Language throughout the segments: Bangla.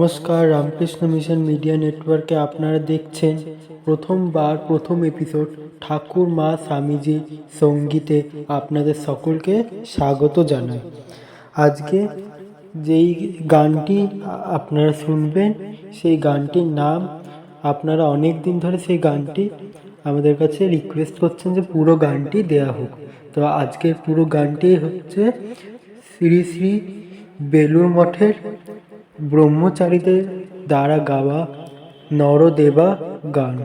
নমস্কার, রামকৃষ্ণ মিশন মিডিয়া নেটওয়ার্কে আপনারা দেখছেন প্রথমবার প্রথম এপিসোড ঠাকুর মা স্বামীজি সঙ্গীতে আপনাদের সকলকে স্বাগত জানাই। আজকে যেই গানটি আপনারা শুনবেন, সেই গানটির নাম, আপনারা অনেক দিন ধরে সেই গানটি আমাদের কাছে রিকোয়েস্ট করছেন যে পুরো গানটি দেয়া হোক। তো আজকের পুরো গানটি হচ্ছে শ্রী শ্রী বেলুর মঠের ব্রহ্মচারীদের দ্বারা গাওয়া নরদেবা গান।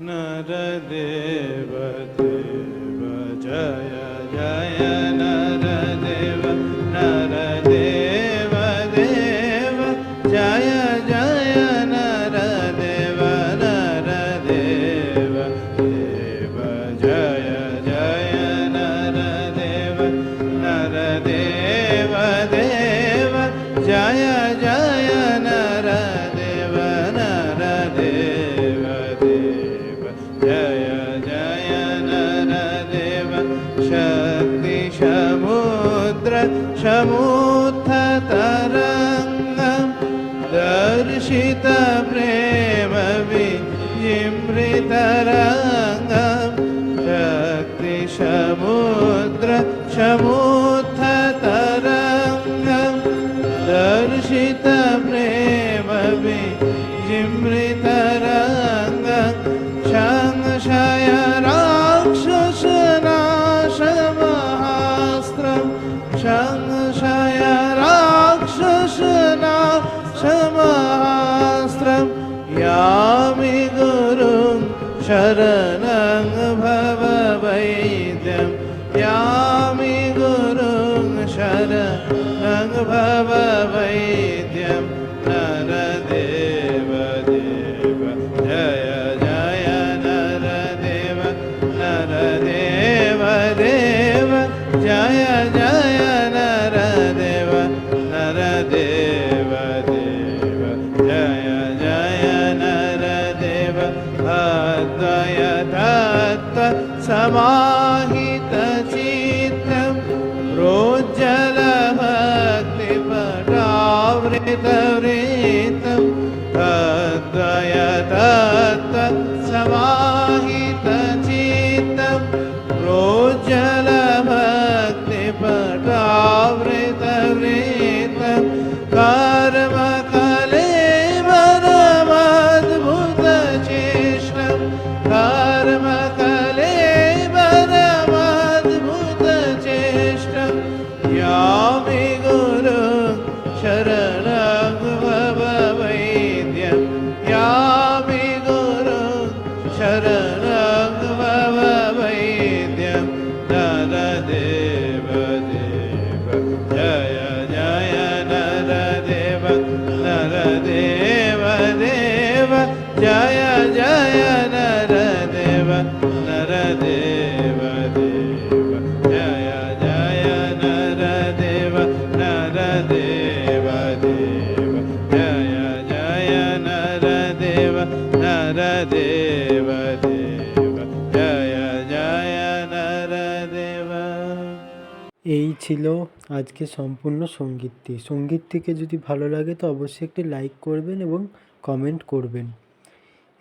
নরদেবা समुत्थतरङ्गं दर्शित प्रेम विजिमृतरङ्गं शक्ति शरणं भव वैद्यं यामि गुरुं शरणं भव समाहितचित्तं प्रोज्जलभक्तिपटावृतवृतं तद्वयतत्त्व समाहितचित्तं ಶರಣ এই ছিল আজকে সম্পূর্ণ সঙ্গীতটি। সঙ্গীতটিকে যদি ভালো লাগে তো অবশ্যই একটি লাইক করবেন এবং কমেন্ট করবেন।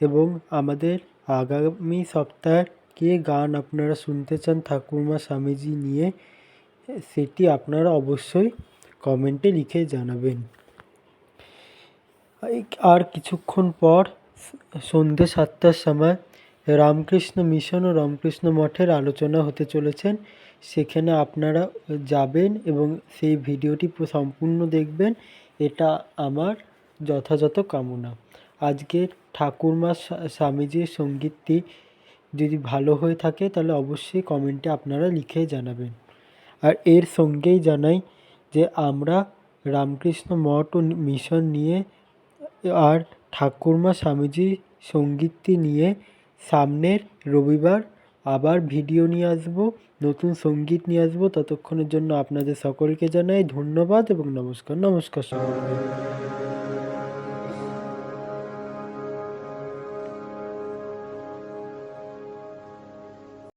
এবং আমাদের আগামী সপ্তাহের কে গান আপনারা শুনতে চান ঠাকুরমা স্বামীজি নিয়ে, সেটি আপনারা অবশ্যই কমেন্টে লিখে জানাবেন। আর কিছুক্ষণ পর সন্ধ্যে সাতটার সময় রামকৃষ্ণ মিশন ও রামকৃষ্ণ মঠের আলোচনা হতে চলেছেন। সেখানে আপনারা যাবেন এবং সেই ভিডিওটি সম্পূর্ণ দেখবেন। এটা আমার যথাযথ কামনা। আজকে ঠাকুরমা স্বা- স্বামীজির সঙ্গীতটি যদি ভালো হয়ে থাকে তাহলে অবশ্যই কমেন্টে আপনারা লিখে জানাবেন। আর এর সঙ্গেই জানাই যে আমরা রামকৃষ্ণ মঠ ও মিশন নিয়ে আর ঠাকুরমা স্বামীজি সঙ্গীতটি নিয়ে সামনের রবিবার আবার ভিডিও নিয়ে আসব, নতুন সংগীত নিয়ে আসব। ততক্ষণের জন্য আপনাদের সকলকে জানাই ধন্যবাদ এবং নমস্কার নমস্কার সকলকে।